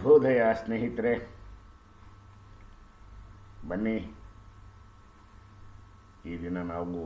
ಶುಭೋದಯ ಸ್ನೇಹಿತರೆ, ಬನ್ನಿ. ಈ ದಿನ ನಾವು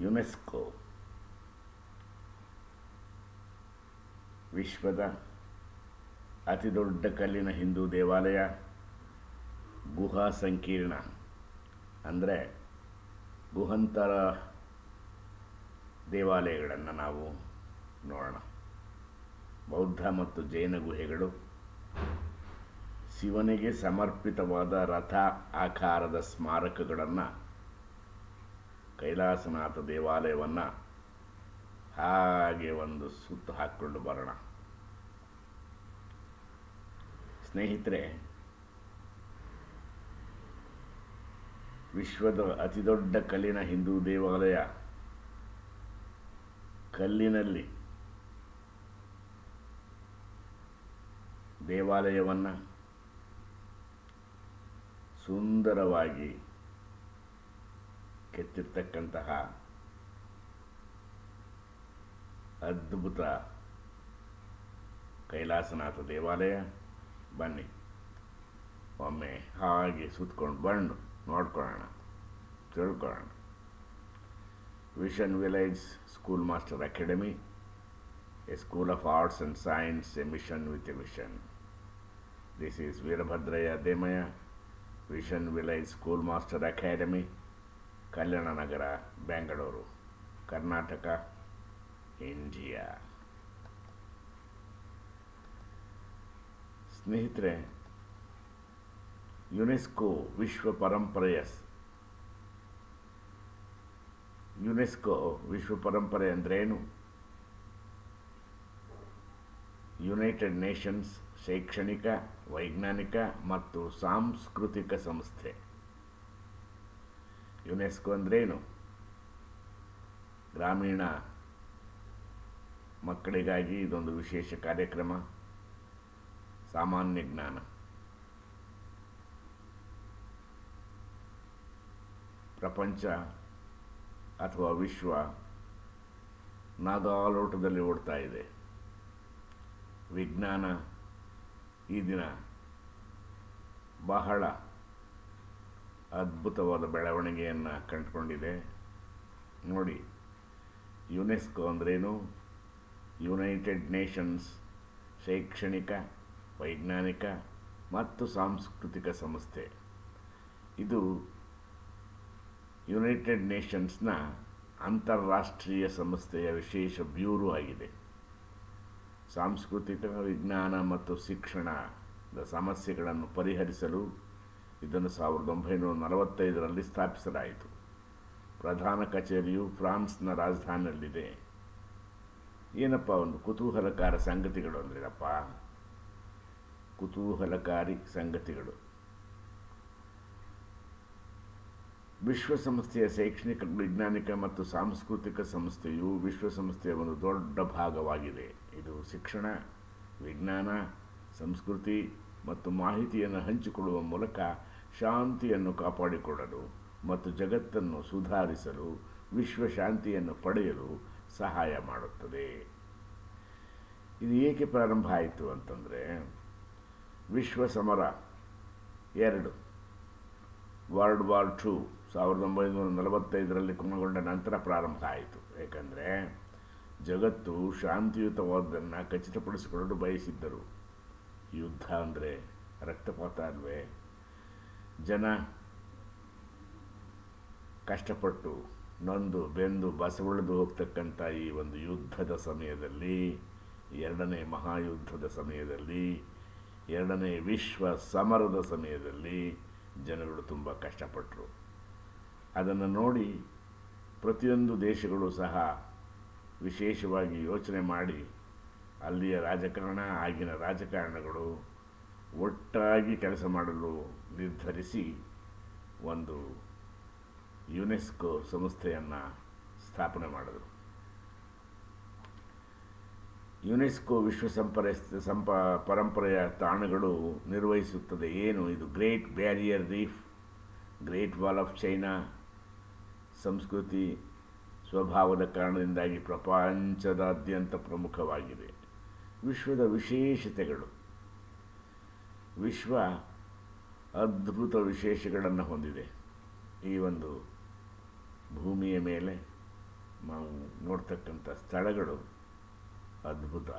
ಯುನೆಸ್ಕೋ ವಿಶ್ವದ ಅತಿ ದೊಡ್ಡ ಕಲ್ಲಿನ ಹಿಂದೂ ದೇವಾಲಯ, ಗುಹಾ ಸಂಕೀರ್ಣ, ಅಂದರೆ ಗುಹಂತರ ದೇವಾಲಯಗಳನ್ನು ನಾವು ನೋಡೋಣ. ಬೌದ್ಧ ಮತ್ತು ಜೈನ ಗುಹೆಗಳು. ಶಿವನಿಗೆ ಸಮರ್ಪಿತವಾದ ರಥ ಆಕಾರದ ಸ್ಮಾರಕಗಳನ್ನು, ಕೈಲಾಸನಾಥ ದೇವಾಲಯವನ್ನು ಹಾಗೆ ಒಂದು ಸುತ್ತು ಹಾಕ್ಕೊಂಡು ಬರೋಣ. ಸ್ನೇಹಿತರೆ, ವಿಶ್ವದ ಅತಿದೊಡ್ಡ ಕಲ್ಲಿನ ಹಿಂದೂ ದೇವಾಲಯ ಕಲ್ಲಿನಲ್ಲಿ ದೇವಾಲಯವನ್ನು ಸುಂದರವಾಗಿ ಕೆತ್ತಿರ್ತಕ್ಕಂತಹ ಅದ್ಭುತ ಕೈಲಾಸನಾಥ ದೇವಾಲಯ. ಬನ್ನಿ. ಒಮ್ಮೆ ಹಾಗೆ ಸುತ್ಕೊಂಡು ಬಂದು ನೋಡ್ಕೊಳ್ಳೋಣ. ತಿಳ್ಕೊಳ್ಳೋಣ. Vision village school master academy, a school of arts and science a mission with a vision. This is Veerabhadraiah ದೇಮಯ vision village school master academy Kalyan Nagar Bengaluru Karnataka India ಸ್ನೇಹಿತರೆ ಯುನೆಸ್ಕೋ ವಿಶ್ವ ಪರಂಪರೆಯ ಯುನೆಸ್ಕೋ ವಿಶ್ವ ಪರಂಪರೆ ಅಂದ್ರೇನು United Nations ಶೈಕ್ಷಣಿಕ, ವೈಜ್ಞಾನಿಕ ಮತ್ತು ಸಾಂಸ್ಕೃತಿಕ ಸಂಸ್ಥೆ. ಯುನೆಸ್ಕೋ ಅಂದ್ರೇನು? ಗ್ರಾಮೀಣ ಮಕ್ಕಳಿಗಾಗಿ ಇದೊಂದು ವಿಶೇಷ ಕಾರ್ಯಕ್ರಮ. ಸಾಮಾನ್ಯ ಜ್ಞಾನ. ಪ್ರಪಂಚ ಅಥವಾ ವಿಶ್ವ ನಾದಾಲೋಟದಲ್ಲಿ ಓಡ್ತಾ ಇದೆ. ವಿಜ್ಞಾನ ಈ ದಿನ ಬಹಳ ಅದ್ಭುತವಾದ ಬೆಳವಣಿಗೆಯನ್ನು ಕಂಡುಕೊಂಡಿದೆ. ನೋಡಿ, ಯುನೆಸ್ಕೋ ಅಂದ್ರೇನು? ಯುನೈಟೆಡ್ ನೇಷನ್ಸ್ ಶೈಕ್ಷಣಿಕ, ವೈಜ್ಞಾನಿಕ ಮತ್ತು ಸಾಂಸ್ಕೃತಿಕ ಸಂಸ್ಥೆ. ಇದು ಯುನೈಟೆಡ್ ನೇಷನ್ಸ್ನ ಅಂತಾರಾಷ್ಟ್ರೀಯ ಸಂಸ್ಥೆಯ ವಿಶೇಷ ಬ್ಯೂರೋ ಆಗಿದೆ. ಸಾಂಸ್ಕೃತಿಕ ವಿಜ್ಞಾನ ಮತ್ತು ಶಿಕ್ಷಣದ ಸಮಸ್ಯೆಗಳನ್ನು ಪರಿಹರಿಸಲು ಇದನ್ನು ಸಾವಿರದ ಒಂಬೈನೂರ ನಲವತ್ತೈದರಲ್ಲಿ ಸ್ಥಾಪಿಸಲಾಯಿತು. ಪ್ರಧಾನ ಕಚೇರಿಯು ಫ್ರಾನ್ಸ್ನ ರಾಜಧಾನಿಯಲ್ಲಿದೆ. ಏನಪ್ಪ ಒಂದು ಕುತೂಹಲಕಾರ ಸಂಗತಿಗಳು ಅಂದ್ರೇನಪ್ಪ? ಕುತೂಹಲಕಾರಿ ಸಂಗತಿಗಳು. ವಿಶ್ವಸಂಸ್ಥೆಯ ಶೈಕ್ಷಣಿಕ, ವೈಜ್ಞಾನಿಕ ಮತ್ತು ಸಾಂಸ್ಕೃತಿಕ ಸಂಸ್ಥೆಯು ವಿಶ್ವಸಂಸ್ಥೆಯ ಒಂದು ದೊಡ್ಡ ಭಾಗವಾಗಿದೆ. ಇದು ಶಿಕ್ಷಣ, ವಿಜ್ಞಾನ, ಸಂಸ್ಕೃತಿ ಮತ್ತು ಮಾಹಿತಿಯನ್ನು ಹಂಚಿಕೊಳ್ಳುವ ಮೂಲಕ ಶಾಂತಿಯನ್ನು ಕಾಪಾಡಿಕೊಳ್ಳಲು ಮತ್ತು ಜಗತ್ತನ್ನು ಸುಧಾರಿಸಲು ವಿಶ್ವ ಶಾಂತಿಯನ್ನು ಪಡೆಯಲು ಸಹಾಯ ಮಾಡುತ್ತದೆ. ಇದು ಏಕೆ ಪ್ರಾರಂಭ ಆಯಿತು ಅಂತಂದರೆ ವಿಶ್ವ ಸಮರ ಎರಡು, ವರ್ಲ್ಡ್ ವಾರ್ ಟು ಸಾವಿರದ ಒಂಬೈನೂರ ನಲವತ್ತೈದರಲ್ಲಿ ಕೊನೆಗೊಂಡ ನಂತರ ಪ್ರಾರಂಭ ಆಯಿತು. ಏಕೆಂದರೆ ಜಗತ್ತು ಶಾಂತಿಯುತವಾದನ್ನು ಖಚಿತಪಡಿಸಿಕೊಳ್ಳಲು ಬಯಸಿದ್ದರು. ಯುದ್ಧ ಅಂದರೆ ರಕ್ತಪಾತ ಅಲ್ವೇ? ಜನ ಕಷ್ಟಪಟ್ಟು ನೊಂದು ಬೆಂದು ಬಸವಳಿದು ಹೋಗ್ತಕ್ಕಂಥ ಈ ಒಂದು ಯುದ್ಧದ ಸಮಯದಲ್ಲಿ, ಎರಡನೇ ಮಹಾಯುದ್ಧದ ಸಮಯದಲ್ಲಿ, ಎರಡನೇ ವಿಶ್ವ ಸಮರದ ಸಮಯದಲ್ಲಿ ಜನಗಳು ತುಂಬ ಕಷ್ಟಪಟ್ಟರು ಅದನ್ನು ನೋಡಿ ಪ್ರತಿಯೊಂದು ದೇಶಗಳು ಸಹ ವಿಶೇಷವಾಗಿ ಯೋಚನೆ ಮಾಡಿ ಅಲ್ಲಿಯ ರಾಜಕಾರಣ, ಆಗಿನ ರಾಜಕಾರಣಗಳು ಒಟ್ಟಾಗಿ ಕೆಲಸ ಮಾಡಲು ನಿರ್ಧರಿಸಿ ಒಂದು ಯುನೆಸ್ಕೋ ಸಂಸ್ಥೆಯನ್ನು ಸ್ಥಾಪನೆ ಮಾಡಿದರು. ಯುನೆಸ್ಕೋ ವಿಶ್ವ ಸಂಪರ, ಸಂಪ, ಪರಂಪರೆಯ ತಾಣಗಳು ನಿರ್ವಹಿಸುತ್ತದೆ. ಏನು? ಇದು great barrier reef great wall of China ಸಂಸ್ಕೃತಿ ಸ್ವಭಾವದ ಕಾರಣದಿಂದಾಗಿ ಪ್ರಪಂಚದಾದ್ಯಂತ ಪ್ರಮುಖವಾಗಿದೆ. ವಿಶ್ವದ ವಿಶೇಷತೆಗಳು. ವಿಶ್ವ ಅದ್ಭುತ ವಿಶೇಷಗಳನ್ನು ಹೊಂದಿದೆ. ಈ ಒಂದು ಭೂಮಿಯ ಮೇಲೆ ನಾವು ನೋಡ್ತಕ್ಕಂಥ ಸ್ಥಳಗಳು ಅದ್ಭುತ.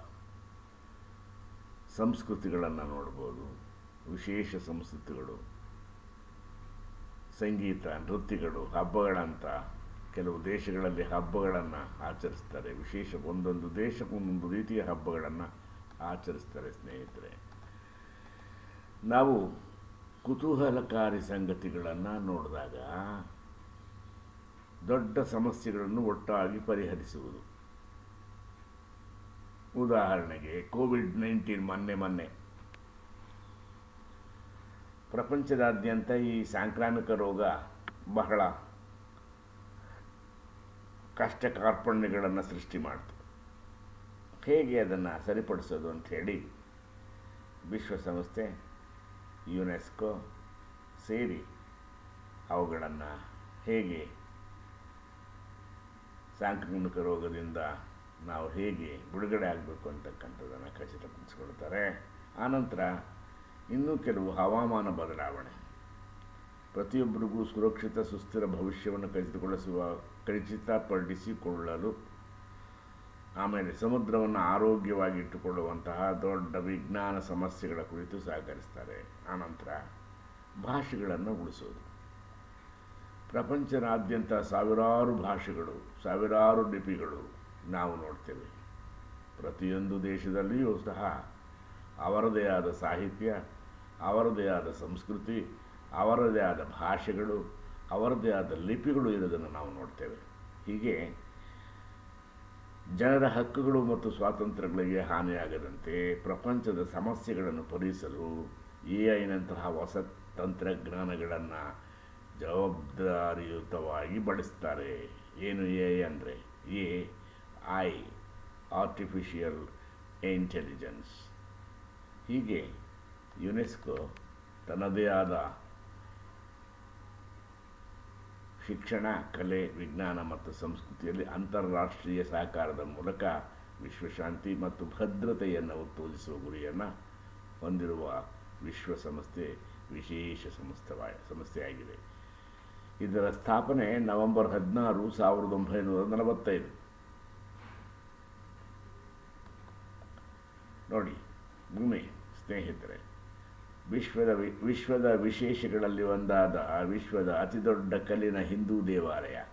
ಸಂಸ್ಕೃತಿಗಳನ್ನು ನೋಡ್ಬೋದು, ವಿಶೇಷ ಸಂಸ್ಕೃತಿಗಳು. ಸಂಗೀತ, ನೃತ್ಯಗಳು, ಹಬ್ಬಗಳಂತ ಕೆಲವು ದೇಶಗಳಲ್ಲಿ ಹಬ್ಬಗಳನ್ನು ಆಚರಿಸ್ತಾರೆ. ವಿಶೇಷ ಒಂದೊಂದು ದೇಶಕ್ಕೆ ಒಂದೊಂದು ರೀತಿಯ ಹಬ್ಬಗಳನ್ನು ಆಚರಿಸ್ತಾರೆ ಸ್ನೇಹಿತರೆ. ನಾವು ಕುತೂಹಲಕಾರಿ ಸಂಗತಿಗಳನ್ನು ನೋಡಿದಾಗ ದೊಡ್ಡ ಸಮಸ್ಯೆಗಳನ್ನು ಒಟ್ಟಾಗಿ ಪರಿಹರಿಸುವುದು. ಉದಾಹರಣೆಗೆ, ಕೋವಿಡ್ ನೈನ್ಟೀನ್ ಮೊನ್ನೆ ಮೊನ್ನೆ ಪ್ರಪಂಚದಾದ್ಯಂತ ಈ ಸಾಂಕ್ರಾಮಿಕ ರೋಗ ಬಹಳ ಕಷ್ಟ ಕಾರ್ಪಣ್ಯಗಳನ್ನು ಸೃಷ್ಟಿ ಮಾಡ್ತು. ಹೇಗೆ ಅದನ್ನು ಸರಿಪಡಿಸೋದು ಅಂಥೇಳಿ ವಿಶ್ವಸಂಸ್ಥೆ, ಯುನೆಸ್ಕೋ ಸೇರಿ ಅವುಗಳನ್ನು ಹೇಗೆ ಸಾಂಕ್ರಾಮಿಕ ರೋಗದಿಂದ ನಾವು ಹೇಗೆ ಬಿಡುಗಡೆ ಆಗಬೇಕು ಅಂತಕ್ಕಂಥದ್ದನ್ನು ಖಚಿತಪಡಿಸ್ಕೊಳ್ತಾರೆ. ಆನಂತರ ಇನ್ನೂ ಕೆಲವು ಹವಾಮಾನ ಬದಲಾವಣೆ. ಪ್ರತಿಯೊಬ್ಬರಿಗೂ ಸುರಕ್ಷಿತ, ಸುಸ್ಥಿರ ಭವಿಷ್ಯವನ್ನು ಖಚಿತಗೊಳಿಸುವ ಖಚಿತಪಡಿಸಿಕೊಳ್ಳಲು ಆಮೇಲೆ ಸಮುದ್ರವನ್ನು ಆರೋಗ್ಯವಾಗಿ ಇಟ್ಟುಕೊಳ್ಳುವಂತಹ ದೊಡ್ಡ ವಿಜ್ಞಾನ ಸಮಸ್ಯೆಗಳ ಕುರಿತು ಸಹಕರಿಸ್ತಾರೆ. ಆನಂತರ ಭಾಷೆಗಳನ್ನು ಉಳಿಸೋದು. ಪ್ರಪಂಚದಾದ್ಯಂತ ಸಾವಿರಾರು ಭಾಷೆಗಳು, ಸಾವಿರಾರು ಲಿಪಿಗಳು ನಾವು ನೋಡ್ತೇವೆ. ಪ್ರತಿಯೊಂದು ದೇಶದಲ್ಲಿಯೂ ಸಹ ಅವರದೇ ಆದ ಸಾಹಿತ್ಯ, ಅವರದೇ ಆದ ಸಂಸ್ಕೃತಿ, ಅವರದೇ ಆದ ಭಾಷೆಗಳು, ಅವರದೇ ಆದ ಲಿಪಿಗಳು ಇರೋದನ್ನು ನಾವು ನೋಡ್ತೇವೆ. ಹೀಗೆ ಜನರ ಹಕ್ಕುಗಳು ಮತ್ತು ಸ್ವಾತಂತ್ರ್ಯಗಳಿಗೆ ಹಾನಿಯಾಗದಂತೆ ಪ್ರಪಂಚದ ಸಮಸ್ಯೆಗಳನ್ನು ಪರಿಹರಿಸಲು ಎ ಐನಂತಹ ಹೊಸ ತಂತ್ರಜ್ಞಾನಗಳನ್ನು ಜವಾಬ್ದಾರಿಯುತವಾಗಿ ಬಳಸ್ತಾರೆ. ಏನು ಎ ಐ ಅಂದರೆ? ಎ ಐ ಆರ್ಟಿಫಿಷಿಯಲ್ ಇಂಟೆಲಿಜೆನ್ಸ್ ಹೀಗೆ ಯುನೆಸ್ಕೋ ತನ್ನದೇ ಆದ ಶಿಕ್ಷಣ, ಕಲೆ, ವಿಜ್ಞಾನ ಮತ್ತು ಸಂಸ್ಕೃತಿಯಲ್ಲಿ ಅಂತಾರಾಷ್ಟ್ರೀಯ ಸಹಕಾರದ ಮೂಲಕ ವಿಶ್ವಶಾಂತಿ ಮತ್ತು ಭದ್ರತೆಯನ್ನು ಉತ್ತೇಜಿಸುವ ಗುರಿಯನ್ನು ಹೊಂದಿರುವ ವಿಶ್ವಸಂಸ್ಥೆ ವಿಶೇಷ ಸಂಸ್ಥೆವಾ, ಸಂಸ್ಥೆಯಾಗಿದೆ. ಇದರ ಸ್ಥಾಪನೆ ನವೆಂಬರ್ ಹದಿನಾರು ಸಾವಿರದ ಒಂಬೈನೂರ ನಲವತ್ತೈದು. ನೋಡಿ ಭೂಮಿ ಸ್ನೇಹಿತರೆ, ವಿಶ್ವದ ವಿ- ವಿಶ್ವದ ವಿಶೇಷಗಳಲ್ಲಿ ಒಂದಾದ ಆ ವಿಶ್ವದ ಅತಿದೊಡ್ಡ ಕಲ್ಲಿನ ಹಿಂದೂ ದೇವಾಲಯ,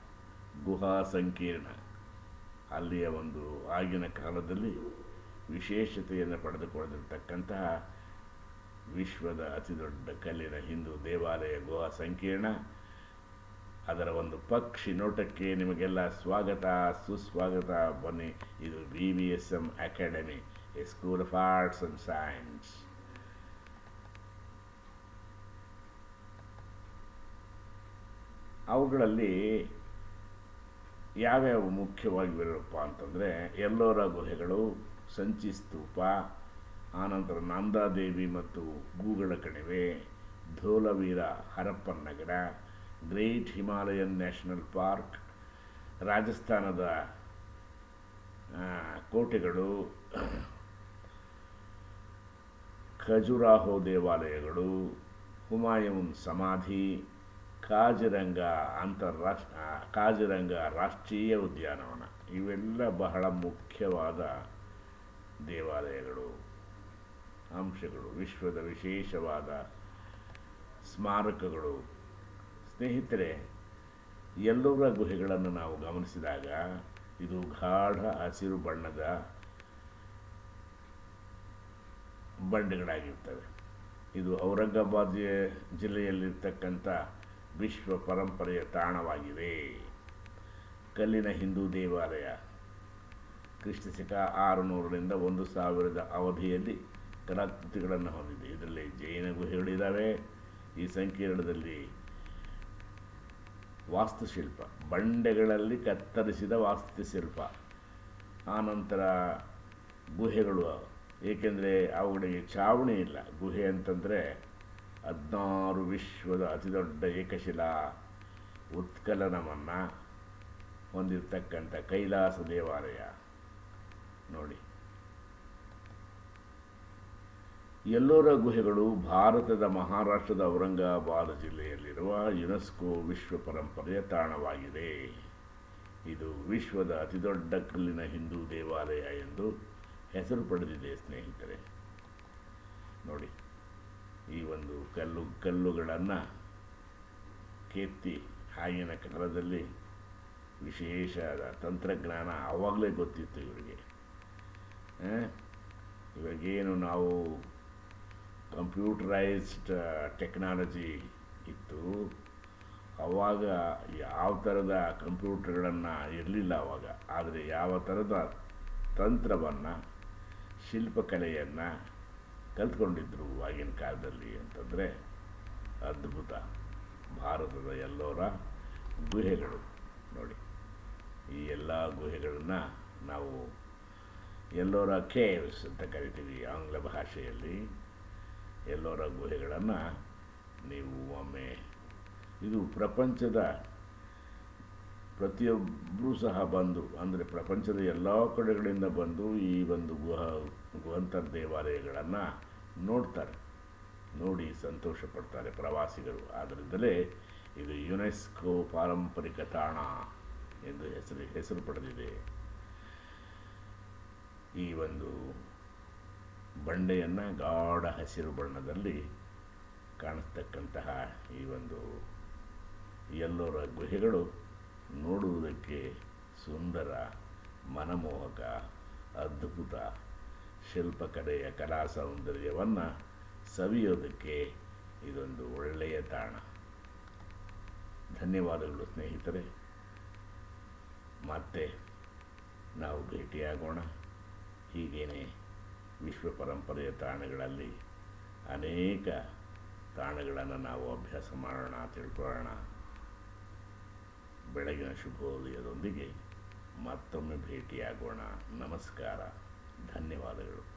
ಗುಹಾ ಸಂಕೀರ್ಣ. ಅಲ್ಲಿಯ ಒಂದು ಆಗಿನ ಕಾಲದಲ್ಲಿ ವಿಶೇಷತೆಯನ್ನು ಪಡೆದುಕೊಂಡಿರ್ತಕ್ಕಂತಹ ವಿಶ್ವದ ಅತಿದೊಡ್ಡ ಕಲ್ಲಿನ ಹಿಂದೂ ದೇವಾಲಯ, ಗುಹಾ ಸಂಕೀರ್ಣ. ಅದರ ಒಂದು ಪಕ್ಷಿ ನೋಟಕ್ಕೆ ನಿಮಗೆಲ್ಲ ಸ್ವಾಗತ, ಸುಸ್ವಾಗತ. ಬನ್ನಿ, ಇದು V V S M academy a school of arts and science ಅವುಗಳಲ್ಲಿ ಯಾವ್ಯಾವ ಮುಖ್ಯವಾಗಿ ಬರಪ್ಪ ಅಂತಂದರೆ ಎಲ್ಲೋರ ಗುಹೆಗಳು, ಸಂಚಿ ಸ್ತೂಪ, ಆನಂತರ ನಂದಾದೇವಿ ಮತ್ತು ಗೂಗಳ ಕಣಿವೆ, ಧೋಲವೀರ ಹರಪ್ಪನ್ ನಗರ, ಗ್ರೇಟ್ ಹಿಮಾಲಯನ್ ನ್ಯಾಷನಲ್ ಪಾರ್ಕ್, ರಾಜಸ್ಥಾನದ ಕೋಟೆಗಳು ಖಜುರಾಹೋ ದೇವಾಲಯಗಳು ಹುಮಾಯೂನ್ ಸಮಾಧಿ, ಕಾಜಿರಂಗ ಅಂತಾರಾಷ್ಟ್ರ ಕಾಜಿರಂಗ ರಾಷ್ಟ್ರೀಯ ಉದ್ಯಾನವನ. ಇವೆಲ್ಲ ಬಹಳ ಮುಖ್ಯವಾದ ದೇವಾಲಯಗಳು, ಅಂಶಗಳು, ವಿಶ್ವದ ವಿಶೇಷವಾದ ಸ್ಮಾರಕಗಳು. ಸ್ನೇಹಿತರೆ, ಎಲ್ಲರ ಗುಹೆಗಳನ್ನು ನಾವು ಗಮನಿಸಿದಾಗ, ಇದು ಗಾಢ ಹಸಿರು ಬಣ್ಣದ ಬಂಡೆಗಳಾಗಿರ್ತವೆ. ಇದು ಔರಂಗಾಬಾದ್ ಜಿಲ್ಲೆಯಲ್ಲಿರ್ತಕ್ಕಂಥ ವಿಶ್ವ ಪರಂಪರೆಯ ತಾಣವಾಗಿದೆ. ಕಲ್ಲಿನ ಹಿಂದೂ ದೇವಾಲಯ, ಕ್ರಿಸ್ತಶಕ ಆರುನೂರರಿಂದ ಒಂದು ಸಾವಿರದ ಅವಧಿಯಲ್ಲಿ ಕಲಾಕೃತಿಗಳನ್ನು ಹೊಂದಿದೆ. ಇದರಲ್ಲಿ ಜೈನ ಗುಹೆಗಳಿದ್ದಾವೆ ಈ ಸಂಕೀರ್ಣದಲ್ಲಿ ವಾಸ್ತುಶಿಲ್ಪ, ಬಂಡೆಗಳಲ್ಲಿ ಕತ್ತರಿಸಿದ ವಾಸ್ತುಶಿಲ್ಪ. ಆನಂತರ ಗುಹೆಗಳು ಏಕೆಂದರೆ ಅವುಗಳಿಗೆ ಚಾವಣಿ ಇಲ್ಲ. ಗುಹೆ ಅಂತಂದರೆ ಹದಿನಾರು ವಿಶ್ವದ ಅತಿದೊಡ್ಡ ಏಕಶಿಲಾ, ಉತ್ಕಲನವನ್ನು ಹೊಂದಿರತಕ್ಕಂಥ ಕೈಲಾಸ ದೇವಾಲಯ. ನೋಡಿ. ಎಲ್ಲೋರ ಗುಹೆಗಳು ಭಾರತದ ಮಹಾರಾಷ್ಟ್ರದ ಔರಂಗಾಬಾದ್ ಜಿಲ್ಲೆಯಲ್ಲಿರುವ ಯುನೆಸ್ಕೋ ವಿಶ್ವ ಪರಂಪರೆಯ ತಾಣವಾಗಿದೆ. ಇದು ವಿಶ್ವದ ಅತಿದೊಡ್ಡ ಕಲ್ಲಿನ ಹಿಂದೂ ದೇವಾಲಯ ಎಂದು ಹೆಸರು ಪಡೆದಿದೆ ಸ್ನೇಹಿತರೆ. ನೋಡಿ, ಈ ಒಂದು ಕಲ್ಲು, ಕಲ್ಲುಗಳನ್ನು ಕೆತ್ತಿ ಆಗಿನ ಕಾಲದಲ್ಲಿ ವಿಶೇಷ ತಂತ್ರಜ್ಞಾನ ಆವಾಗಲೇ ಗೊತ್ತಿತ್ತು ಇವರಿಗೆ. ಇವಾಗೇನು ನಾವು ಕಂಪ್ಯೂಟರೈಸ್ಡ್ ಟೆಕ್ನಾಲಜಿ ಇತ್ತು, ಅವಾಗ ಯಾವ ಥರದ ಕಂಪ್ಯೂಟರ್ಗಳನ್ನು ಇರಲಿಲ್ಲ ಅವಾಗ. ಆದರೆ ಯಾವ ಥರದ ತಂತ್ರವನ್ನು ಶಿಲ್ಪಕಲೆಯನ್ನು ಕಲ್ತ್ಕೊಂಡಿದ್ರು ಆಗಿನ ಕಾಲದಲ್ಲಿ ಅಂತಂದರೆ ಅದ್ಭುತ. ಭಾರತದ ಎಲ್ಲೋರ ಗುಹೆಗಳು ನೋಡಿ. ಈ ಎಲ್ಲ ಗುಹೆಗಳನ್ನು ನಾವು ಎಲ್ಲೋರ ಕೇವ್ಸ್ ಅಂತ ಕರಿತೀವಿ ಆಂಗ್ಲ ಭಾಷೆಯಲ್ಲಿ. ಎಲ್ಲೋರ ಗುಹೆಗಳನ್ನು ನೀವು ಒಮ್ಮೆ ಇದು ಪ್ರಪಂಚದ ಪ್ರತಿಯೊಬ್ಬರೂ ಸಹ ಬಂದು, ಅಂದರೆ ಪ್ರಪಂಚದ ಎಲ್ಲ ಕಡೆಗಳಿಂದ ಬಂದು ಈ ಒಂದು ಗುಹ ಗುಹಂತರ ದೇವಾಲಯಗಳನ್ನು ನೋಡ್ತಾರೆ. ನೋಡಿ ಸಂತೋಷ ಪಡ್ತಾರೆ ಪ್ರವಾಸಿಗರು. ಆದ್ದರಿಂದಲೇ ಇದು ಯುನೆಸ್ಕೋ ಪಾರಂಪರಿಕ ತಾಣ ಎಂದು ಹೆಸರು ಹೆಸರು ಪಡೆದಿದೆ. ಈ ಒಂದು ಬಂಡೆಯನ್ನು ಗಾಢ ಹಸಿರು ಬಣ್ಣದಲ್ಲಿ ಕಾಣಿಸ್ತಕ್ಕಂತಹ ಈ ಒಂದು ಎಲ್ಲರ ಗುಹೆಗಳು ನೋಡುವುದಕ್ಕೆ ಸುಂದರ, ಮನಮೋಹಕ, ಅದ್ಭುತ ಶಿಲ್ಪಕಲೆಯ ಕಲಾ ಸೌಂದರ್ಯವನ್ನು ಸವಿಯೋದಕ್ಕೆ ಇದೊಂದು ಒಳ್ಳೆಯ ತಾಣ. ಧನ್ಯವಾದಗಳು ಸ್ನೇಹಿತರೆ. ಮತ್ತೆ ನಾವು ಭೇಟಿಯಾಗೋಣ. ಹೀಗೇನೆ ವಿಶ್ವ ಪರಂಪರೆಯ ತಾಣಗಳಲ್ಲಿ ಅನೇಕ ತಾಣಗಳನ್ನು ನಾವು ಅಭ್ಯಾಸ ಮಾಡೋಣ, ತಿಳ್ಕೊಳ್ಳೋಣ. ಬೆಳಗಿನ ಶುಭೋದಯದೊಂದಿಗೆ ಮತ್ತೊಮ್ಮೆ ಭೇಟಿಯಾಗೋಣ. ನಮಸ್ಕಾರ. ಧನ್ಯವಾದಗಳು.